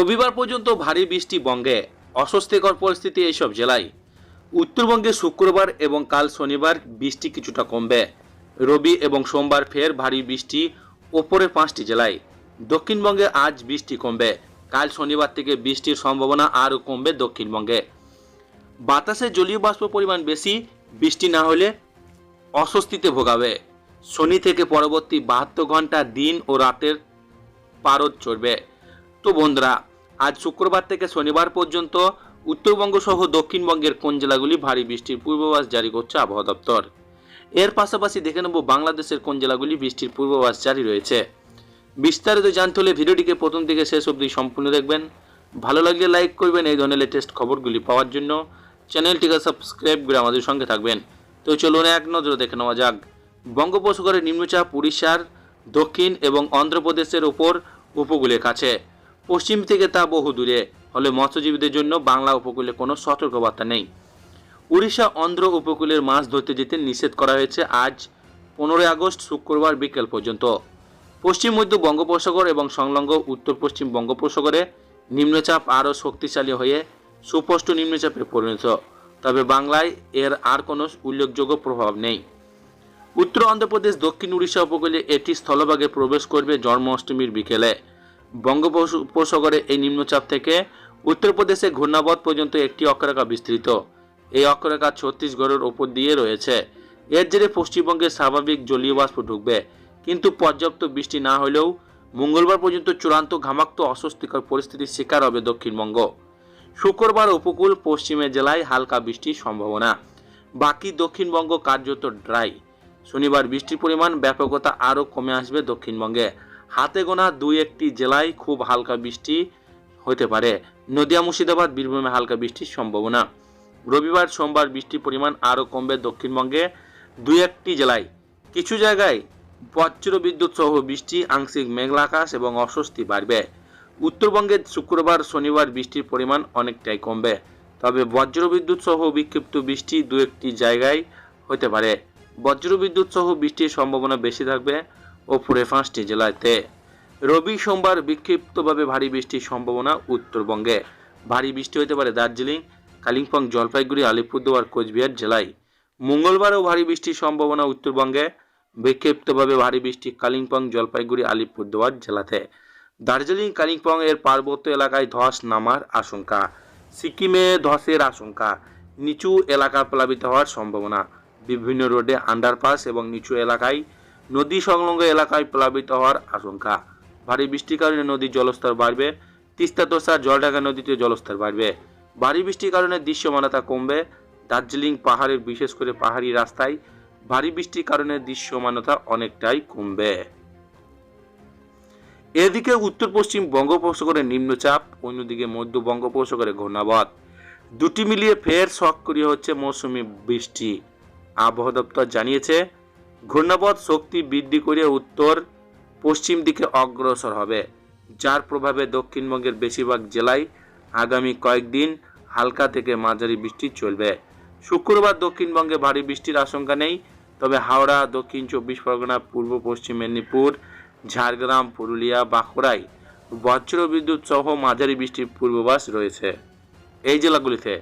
রবিবার পর্যন্ত ভারী বৃষ্টি বঙ্গে। অস্বস্তিকর পরিস্থিতি এইসব জেলায়। উত্তরবঙ্গে শুক্রবার এবং কাল শনিবার বৃষ্টি কিছুটা কমবে। রবি এবং সোমবার ফের ভারী বৃষ্টি ওপরের পাঁচটি জেলায়। দক্ষিণবঙ্গে আজ বৃষ্টি কমবে। কাল শনিবার থেকে বৃষ্টির সম্ভাবনা আরও কমবে দক্ষিণবঙ্গে। বাতাসে জলীয় বাষ্প পরিমাণ বেশি, বৃষ্টি না হলে অস্বস্তিতে ভোগাবে। শনি থেকে পরবর্তী বাহাত্তর ঘণ্টা দিন ও রাতের পারদ চড়বে। তো বন্ধুরা আজ শুক্রবার থেকে শনিবার পর্যন্ত উত্তরবঙ্গ সহ দক্ষিণবঙ্গের কোন জেলাগুলি ভারী বৃষ্টির পূর্বাভাস জারি করছে আবহাওয়া দপ্তর? এর পাশাপাশি দেখে নেব বাংলাদেশের কোন জেলাগুলি বৃষ্টির পূর্বাভাস জারি রয়েছে। বিস্তারিত জানতে হলে ভিডিওটিকে প্রথম থেকে শেষ অবধি সম্পূর্ণ দেখবেন। ভালো লাগলে লাইক করবেন, এই ধরনের লেটেস্ট খবরগুলি পাওয়ার জন্য চ্যানেলটিকে সাবস্ক্রাইব করে আমাদের সঙ্গে থাকবেন। তো চলুন এক নজরে দেখে নেওয়া যাক। বঙ্গোপসাগরের নিম্নচাপ উড়িষ্যার দক্ষিণ এবং অন্ধ্রপ্রদেশের ওপর উপকূলের কাছে। পশ্চিম থেকে তা বহু দূরে হলে মৎস্যজীবীদের জন্য বাংলা উপকূলে কোনো সতর্কবার্তা নেই। উড়িষ্যা অন্ধ্র উপকূলের মাছ ধরতে যেতে নিষেধ করা হয়েছে আজ পনেরোই আগস্ট শুক্রবার বিকেল পর্যন্ত। পশ্চিম মধ্য বঙ্গোপসাগর এবং সংলগ্ন উত্তর পশ্চিম বঙ্গোপসাগরে নিম্নচাপ আরও শক্তিশালী হয়ে সুস্পষ্ট নিম্নচাপে পরিণত, তবে বাংলায় এর আর কোনো উল্লেখযোগ্য প্রভাব নেই। উত্তর অন্ধ্রপ্রদেশ দক্ষিণ উড়িষ্যা উপকূলে এটি স্থলভাগে প্রবেশ করবে জন্মাষ্টমীর বিকেলে। বঙ্গোপসাগরে এই নিম্নচাপ থেকে উত্তরপ্রদেশে ঘূর্ণাবধ পর্যন্ত একটি অক্ষরেখা বিস্তৃত। এই অক্ষরেখা ছত্তিশগড়ের ওপর দিয়ে রয়েছে। এর জেরে পশ্চিমবঙ্গে স্বাভাবিক জলীয় বাষ্প ঢুকবে। কিন্তু পর্যাপ্ত বৃষ্টি না হলেও মঙ্গলবার পর্যন্ত চূড়ান্ত ঘামাক্ত অস্বস্তিকর পরিস্থিতির শিকার হবে দক্ষিণবঙ্গ। শুক্রবার উপকূল পশ্চিমে জেলায় হালকা বৃষ্টির সম্ভাবনা। বাকি দক্ষিণবঙ্গ কার্যত ড্রাই। শনিবার বৃষ্টির পরিমাণ, ব্যাপকতা আরও কমে আসবে দক্ষিণবঙ্গে। হাতে গোনা দুই একটি জেলায় খুব হালকা বৃষ্টি হতে পারে। নদিয়া, মুর্শিদাবাদ, বীরভূমে হালকা বৃষ্টির সম্ভাবনা। রবিবার, সোমবার বৃষ্টির পরিমাণ আরও কমবে দক্ষিণবঙ্গে দুই একটি জেলায়। কিছু জায়গায় বজ্র বিদ্যুৎ সহ বৃষ্টি, আংশিক মেঘলা আকাশ এবং অস্বস্তি বাড়বে। উত্তরবঙ্গে শুক্রবার, শনিবার বৃষ্টির পরিমাণ অনেকটাই কমবে। তবে বজ্র বিদ্যুৎ সহ বিক্ষিপ্ত বৃষ্টি দু একটি জায়গায় হতে পারে। বজ্র বিদ্যুৎ সহ বৃষ্টির সম্ভাবনা বেশি থাকবে ওপরে পাঁচটি জেলাতে। রবি সোমবার বিক্ষিপ্তভাবে ভারী বৃষ্টির সম্ভাবনা উত্তরবঙ্গে। ভারী বৃষ্টি হতে পারে দার্জিলিং, কালিম্পং, জলপাইগুড়ি, আলিপুরদুয়ার কোচবিহার জেলায়। মঙ্গলবারও ভারী বৃষ্টির সম্ভাবনা উত্তরবঙ্গে। বিক্ষিপ্তভাবে ভারী বৃষ্টি কালিম্পং, জলপাইগুড়ি, আলিপুরদুয়ার জেলাতে। দার্জিলিং, কালিম্পং এর পার্বত্য এলাকায় ধস নামার আশঙ্কা। সিকিমে ধসের আশঙ্কা। নিচু এলাকা প্লাবিত হওয়ার সম্ভাবনা। বিভিন্ন রোডে আন্ডারপাস এবং নিচু এলাকায় নদী সংলগ্ন এলাকায় প্লাবিত হওয়ার আশঙ্কা। ভারী বৃষ্টির কারণে নদীর জলস্তর বাড়বে, তিস্তা তোষা জলঢাকা নদীতে জলস্তর বাড়বে। ভারী বৃষ্টির কারণে দৃশ্যমানতা কমবে। দার্জিলিং পাহাড়ের বিশেষ করে পাহাড়ি রাস্তায় ভারী বৃষ্টির কারণে দৃশ্যমানতা অনেকটাই কমবে। এদিকে উত্তর পশ্চিম বঙ্গোপসাগরে নিম্নচাপ, অন্যদিকে মধ্য বঙ্গোপসাগরে ঘূর্ণাবধ দুটি মিলিয়ে ফের সক্রিয় হচ্ছে মৌসুমি বৃষ্টি। আবহাওয়া দপ্তর জানিয়েছে ঘূর্ণাবধ শক্তি বৃদ্ধি করে উত্তর পশ্চিম দিকে অগ্রসর হবে, যার প্রভাবে দক্ষিণবঙ্গের বেশিরভাগ জেলায় আগামী কয়েকদিন হালকা থেকে মাঝারি বৃষ্টি চলবে। শুক্রবার দক্ষিণবঙ্গে ভারী বৃষ্টির আশঙ্কা নেই, তবে হাওড়া, দক্ষিণ চব্বিশ পরগনা, পূর্ব পশ্চিম মেদিনীপুর, ঝাড়গ্রাম, পুরুলিয়া, বাঁকুড়ায় বজ্র বিদ্যুৎ সহ মাঝারি বৃষ্টির পূর্বাভাস রয়েছে। এই জেলাগুলিতে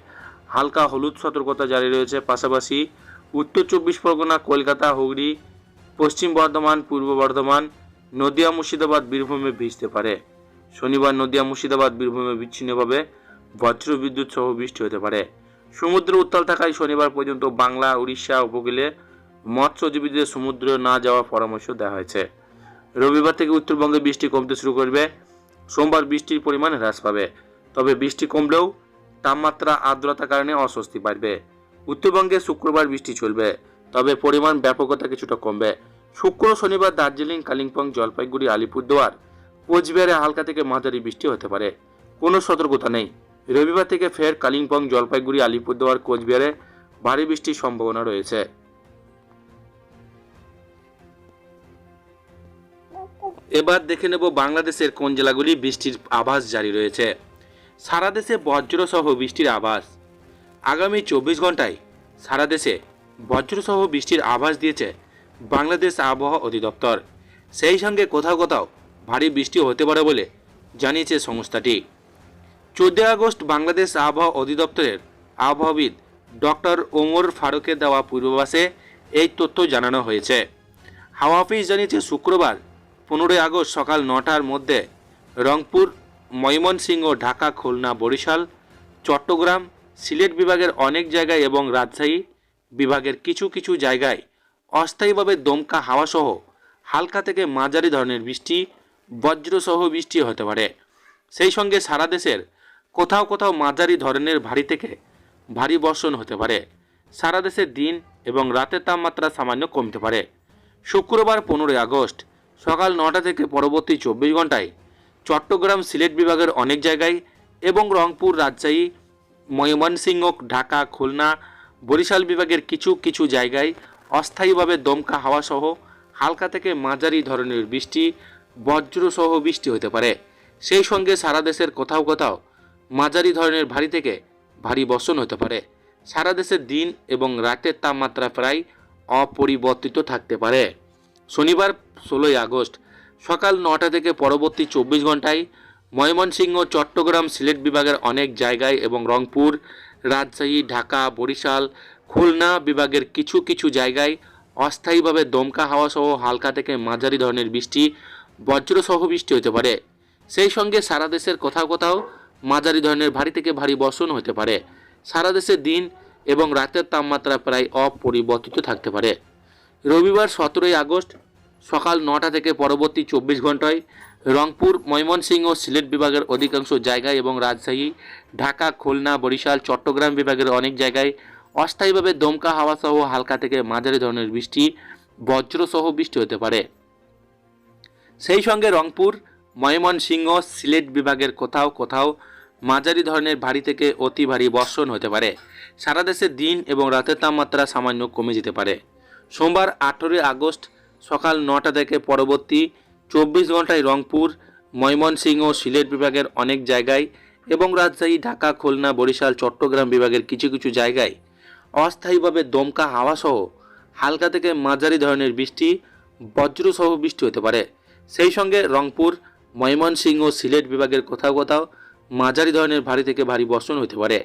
হালকা হলুদ সতর্কতা জারি রয়েছে, পাশাপাশি উত্তর চব্বিশ পরগনা, কলকাতা, হুগলি, পশ্চিম বর্ধমান, পূর্ব বর্ধমান, নদিয়া, মুর্শিদাবাদ বীরভূমে ভিজতে পারে। শনিবার নদিয়া, মুর্শিদাবাদ বীরভূমে বিচ্ছিন্নভাবে বজ্র বিদ্যুৎ সহ বৃষ্টি হতে পারে। সমুদ্র উত্তাল থাকায় শনিবার পর্যন্ত বাংলা, উড়িষ্যা, উপকূলে মৎস্যজীবীদের সমুদ্রে না যাওয়ার পরামর্শ দেওয়া হয়েছে। রবিবার থেকে উত্তরবঙ্গে বৃষ্টি কমতে শুরু করবে। সোমবার বৃষ্টির পরিমাণ হ্রাস পাবে। তবে বৃষ্টি কমলেও তাপমাত্রা, আর্দ্রতার কারণে অস্বস্তি বাড়বে। উত্তরবঙ্গে শুক্রবার বৃষ্টি চলবে, তবে পরিমাণ ব্যাপকতা কিছুটা কমবে। শুক্র, শনিবার দার্জিলিং, কালিম্পং, জলপাইগুড়ি, আলিপুরদুয়ার, কোচবিহারে হালকা থেকে মাঝারি বৃষ্টি হতে পারে। কোনো সতর্কতা নেই। রবিবার থেকে ফের কালিম্পং, জলপাইগুড়ি, আলিপুরদুয়ার, কোচবিহারে ভারী বৃষ্টির সম্ভাবনা রয়েছে। এবার দেখে নেব বাংলাদেশের কোন জেলাগুলি বৃষ্টির আভাস জারি রয়েছে। সারা দেশে বজ্রসহ বৃষ্টির আভাস। আগামী চব্বিশ ঘন্টায় সারা দেশে বজ্রসহ বৃষ্টির আভাস দিয়েছে বাংলাদেশ আবহাওয়া অধিদপ্তর। সেই সঙ্গে কোথাও কোথাও ভারী বৃষ্টি হতে পারে বলে জানিয়েছে সংস্থাটি। চোদ্দই আগস্ট বাংলাদেশ আবহাওয়া অধিদপ্তরের আবহাওয়াবিদ ডক্টর ওমর ফারুকের দেওয়া পূর্বাভাসে এই তথ্য জানানো হয়েছে। হাওয়া অফিস জানিয়েছে শুক্রবার পনেরোই আগস্ট সকাল নটার মধ্যে রংপুর, ময়মনসিংহ, ঢাকা, খুলনা, বরিশাল, চট্টগ্রাম সিলেট বিভাগের অনেক জায়গায় এবং রাজশাহী বিভাগের কিছু কিছু জায়গায় অস্থায়ীভাবে দমকা হাওয়াসহ হালকা থেকে মাঝারি ধরনের বৃষ্টি, বজ্রসহ বৃষ্টি হতে পারে। সেই সঙ্গে সারা দেশের কোথাও কোথাও মাঝারি ধরনের ভারী থেকে ভারী বর্ষণ হতে পারে। সারা দেশে দিন এবং রাতের তাপমাত্রা সামান্য কমতে পারে। শুক্রবার পনেরোই আগস্ট সকাল নটা থেকে পরবর্তী চব্বিশ ঘন্টায় চট্টগ্রাম, সিলেট বিভাগের অনেক জায়গায় এবং রংপুর, রাজশাহী ময়মনসিংহ ঢাকা, খুলনা, বরিশাল বিভাগের কিছু কিছু জায়গায় অস্থায়ীভাবে দমকা হাওয়াসহ হালকা থেকে মাঝারি ধরনের বৃষ্টি, বজ্রসহ বৃষ্টি হতে পারে। সেই সঙ্গে সারা দেশের কোথাও কোথাও মাঝারি ধরনের ভারী থেকে ভারী বর্ষণ হতে পারে। সারা দেশের দিন এবং রাতের তাপমাত্রা প্রায় অপরিবর্তিত থাকতে পারে। শনিবার ষোলোই আগস্ট সকাল নটা থেকে পরবর্তী চব্বিশ ঘন্টায় ময়মনসিংহ, চট্টগ্রাম, সিলেট বিভাগের অনেক জায়গায় এবং রংপুর, রাজশাহী, ঢাকা, বরিশাল, খুলনা বিভাগের কিছু কিছু জায়গায় অস্থায়ীভাবে দমকা হাওয়া সহ হালকা থেকে মাঝারি ধরনের বৃষ্টি, বজ্রসহ বৃষ্টি হতে পারে। সেই সঙ্গে সারা দেশের কোথাও কোথাও মাঝারি ধরনের ভারী থেকে ভারী বর্ষণ হতে পারে। সারা দেশে দিন এবং রাতের তাপমাত্রা প্রায় অপরিবর্তিত থাকতে পারে। রবিবার সতেরোই আগস্ট সকাল নটা থেকে পরবর্তী চব্বিশ ঘন্টায় রংপুর, ময়মনসিংহ ও সিলেট বিভাগের অধিকাংশ জায়গায় এবং রাজশাহী, ঢাকা, খুলনা, বরিশাল, চট্টগ্রাম বিভাগের অনেক জায়গায় অস্থায়ীভাবে দমকা হাওয়া সহ হালকা থেকে মাঝারি ধরনের বৃষ্টি, বজ্রসহ বৃষ্টি হতে পারে। সেই সঙ্গে রংপুর, ময়মনসিংহ, সিলেট বিভাগের কোথাও কোথাও মাঝারি ধরনের ভারী থেকে অতি ভারী বর্ষণ হতে পারে। সারা দেশে দিন এবং রাতের তাপমাত্রা সামান্য কমে যেতে পারে। সোমবার আঠেরোই আগস্ট সকাল নটা থেকে পরবর্তী চব্বিশ ঘন্টায় রংপুর, ময়মনসিংহ সিলেট বিভাগের অনেক জায়গায় এবং রাজশাহী ঢাকা, খুলনা, বরিশাল, চট্টগ্রাম বিভাগের কিছু কিছু জায়গায় অস্থায়ীভাবে দমকা হাওয়াসহ হালকা থেকে মাঝারি ধরনের বৃষ্টি, বজ্রসহ বৃষ্টি হতে পারে। সেই সঙ্গে রংপুর, ময়মনসিংহ সিলেট বিভাগের কোথাও কোথাও মাঝারি ধরনের ভারী থেকে ভারী বর্ষণ হতে পারে।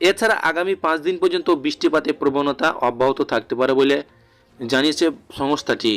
এছাড়া আগামী পাঁচ দিন পর্যন্ত বৃষ্টিপাতের প্রবণতা অব্যাহত থাকতে পারে বলে জানিয়েছে সংস্থাটি।